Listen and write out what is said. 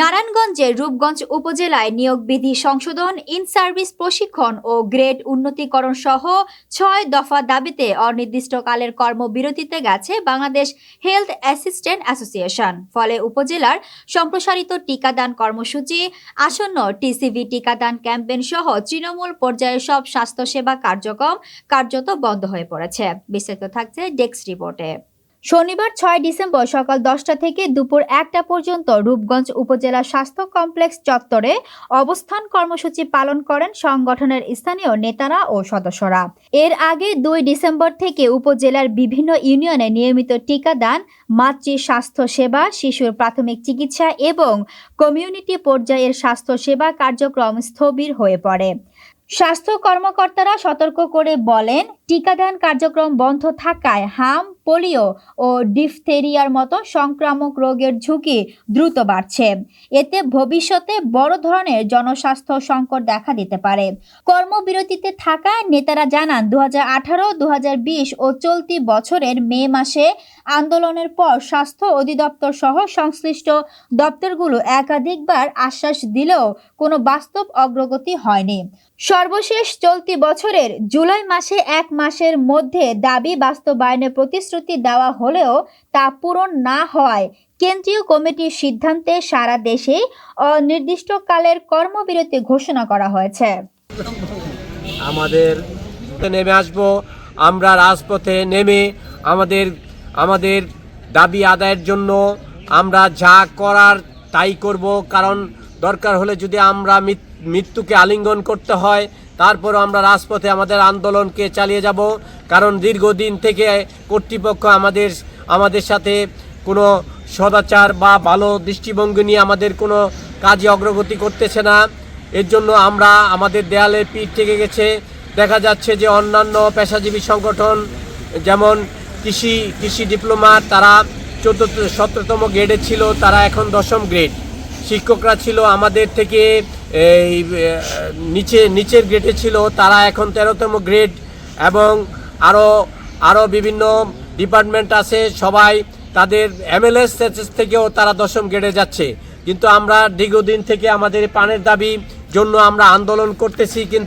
নারায়ণগঞ্জের রূপগঞ্জ উপজেলায় নিয়োগ বিধি সংশোধন ইন সার্ভিস প্রশিক্ষণ ও গ্রেড উন্নতিকরণ সহ ছয় দফা দাবিতে অনির্দিষ্টকালের কর্মবিরতিতে গেছে বাংলাদেশ হেলথ অ্যাসিস্ট্যান্ট অ্যাসোসিয়েশন। ফলে উপজেলার সম্প্রসারিত টিকাদান কর্মসূচি, আসন্ন টিসিভি টিকাদান ক্যাম্পেইন সহ তৃণমূল পর্যায়ে সব স্বাস্থ্যসেবা কার্যক্রম কার্যত বন্ধ হয়ে পড়েছে। বিস্তারিত থাকছে ডেস্ক রিপোর্টে। শনিবার ছয় ডিসেম্বর সকাল দশটা থেকে দুপুর একটা পর্যন্ত রূপগঞ্জ উপজেলা স্বাস্থ্য কমপ্লেক্স চত্বরে অবস্থান কর্মসূচি পালন করেন সংগঠনের স্থানীয় নেতারা ও সদস্যরা। এর আগে দুই ডিসেম্বর থেকে উপজেলার বিভিন্ন ইউনিয়নে নিয়মিত টিকাদান মাতৃ স্বাস্থ্য সেবা, শিশুর প্রাথমিক চিকিৎসা এবং কমিউনিটি পর্যায়ের স্বাস্থ্য সেবা কার্যক্রম স্থবির হয়ে পড়ে। স্বাস্থ্য কর্মকর্তারা সতর্ক করে বলেন টিকাদান কার্যক্রম বন্ধ থাকায় হাম, পোলিও ও ডিফথেরিয়ার মতো সংক্রামক রোগের ঝুঁকি দ্রুত বাড়ছে। এতে ভবিষ্যতে বড় ধরনের জনস্বাস্থ্য সংকট দেখা দিতে পারে। কর্মবিরতিতে থাকা নেতারা জানান দু আঠারো দু ও চলতি বছরের মে মাসে আন্দোলনের পর স্বাস্থ্য অধিদপ্তর সহ সংশ্লিষ্ট দপ্তরগুলো একাধিকবার আশ্বাস দিলেও কোনো বাস্তব অগ্রগতি হয়নি। সর্বশেষ চলতি বছরের জুলাই মাসে এক মাসের মধ্যে দাবি বাস্তবায়নের প্রতিশ্রুতি দেওয়া হলেও তা পূরণ না হওয়ায় কেন্দ্রীয় কমিটির সিদ্ধান্তে সারা দেশে অনির্দিষ্টকালের কর্মবিরতি ঘোষণা করা হয়েছে। আমাদের নেমে আসব, আমরা রাজপথে নেমে আমাদের আমাদের দাবি আদায়ের জন্য আমরা যা করার তাই করব। কারণ দরকার হলে যদি আমরা মৃত্যুকে আলিঙ্গন করতে হয়, তারপরও আমরা রাজপথে আমাদের আন্দোলনকে চালিয়ে যাব। কারণ দীর্ঘদিন থেকে কর্তৃপক্ষ আমাদের আমাদের সাথে কোনো সদাচার বা ভালো দৃষ্টিভঙ্গি নিয়ে আমাদের কোনো কাজে অগ্রগতি করতেছে না। এর জন্য আমরা আমাদের দেয়ালে পিঠ থেকে গেছে। দেখা যাচ্ছে যে অন্যান্য পেশাজীবী সংগঠন যেমন কৃষি কৃষি ডিপ্লোমা, তারা চতুর্থ, সতেরোতম গ্রেডে ছিল, তারা এখন দশম গ্রেড শিক্ষকরা ছিল আমাদের থেকে এই নিচে, নিচের গ্রেডে ছিল তারা এখন তেরোতম গ্রেড এবং আরও আরও বিভিন্ন ডিপার্টমেন্ট আছে, সবাই তাদের এমএলএস থেকেও তারা দশম গ্রেডে যাচ্ছে। কিন্তু আমরা দীর্ঘদিন থেকে আমাদের পানের দাবি জন্য আমরা আন্দোলন করতেছি, কিন্তু